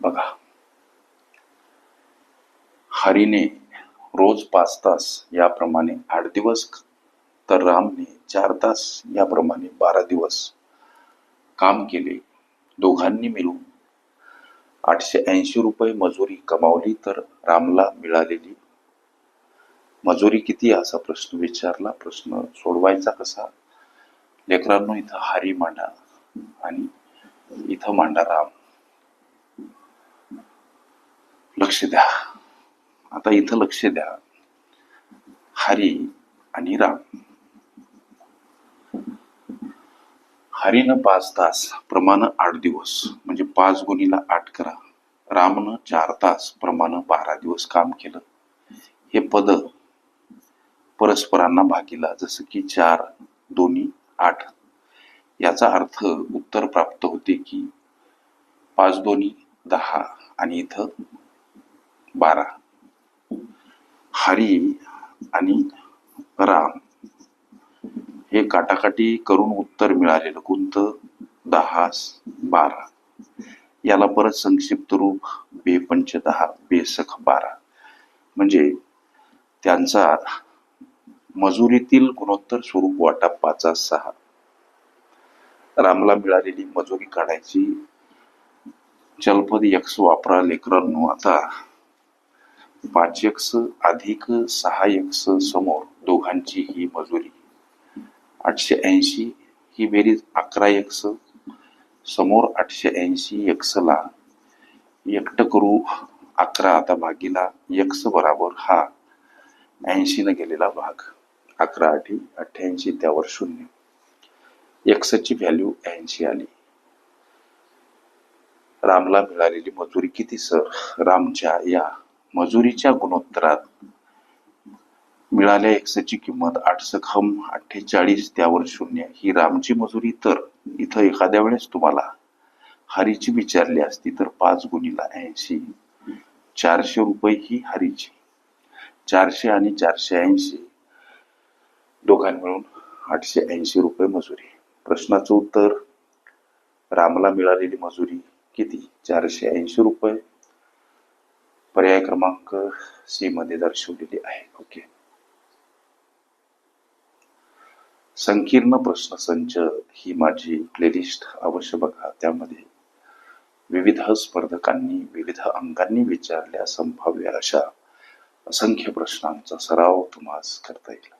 बघा. हरीने रोज पाच तास याप्रमाणे आठ दिवस तर रामने चार तास याप्रमाणे बारा दिवस काम केले. दोघांनी मिळून आठशे ऐंशी रुपये मजुरी कमावली तर रामला मिळालेली. मजुरी किती? असा प्रश्न विचारला. प्रश्न सोडवायचा कसा? लेकरांनो इथं हरी मांडा आणि इथं मांडा राम. लक्ष द्या. आता इथं लक्ष द्या. हरी आणि राम. हरीनं पाच तास प्रमाण आठ दिवस म्हणजे पाच गुणीला आठ करा. रामनं चार तास प्रमाण बारा दिवस काम केलं. हे पद परस्परांना भागीला जसं की चार दोन्ही आठ. याचा अर्थ उत्तर प्राप्त होते की पाच दोन्ही दहा आणि इथं बारा. हरी आणि राम. हे काटाकाटी करून उत्तर मिळालेलं कोणतं दहा बारा. याला परत संक्षिप्त रूप बे पंच दहा बेसख बारा. म्हणजे त्यांचा मजुरीतील गुणोत्तर स्वरूप वाटा पाचा सहा. रामला मिळालेली मजुरी काढायची जलपद यक्स वापरा लेकरांनो आता पाच अधिक सहा समोर दोघांची ही मजुरी. आठशे ऐंशी ही बेरीज अकरा यक्स समोर आठशे ऐंशी यक्सला एकट करू अकरा आता भागीला एक्स बराबर हा ऐंशीनं गेलेला भाग. अकरा आठी अठ्ठ्याऐंशी त्यावर शून्य. एक्सची व्हॅल्यू ऐंशी आली. रामला मिळालेली मजुरी किती सर रामच्या या मजुरीच्या गुणोत्तरात मिळाल्या एक्सची किंमत आठ सखम अठ्ठेचाळीस त्यावर शून्य. ही रामची मजुरी तर इथं एखाद्या वेळेस तुम्हाला हरीची विचारली असती तर पाच गुणीला ऐंशी. चारशे रुपये ही हरीची. चारशे आणि चारशे ऐंशी. दोघां मिळून आठशे ऐंशी रुपये मजुरी. प्रश्नाचं उत्तर रामला मिळालेली मजुरी किती? चारशे ऐंशी रुपये. पर्याय क्रमांक सी मध्ये दर्शवलेली आहे. ओके संकीर्ण प्रश्नसंच ही माझी प्लेलिस्ट अवश्य बघा. त्यामध्ये विविध स्पर्धकांनी विविध अंगांनी विचारल्या संभाव्य अशा असंख्य प्रश्नांचा सराव तुम्हाला करता येईल.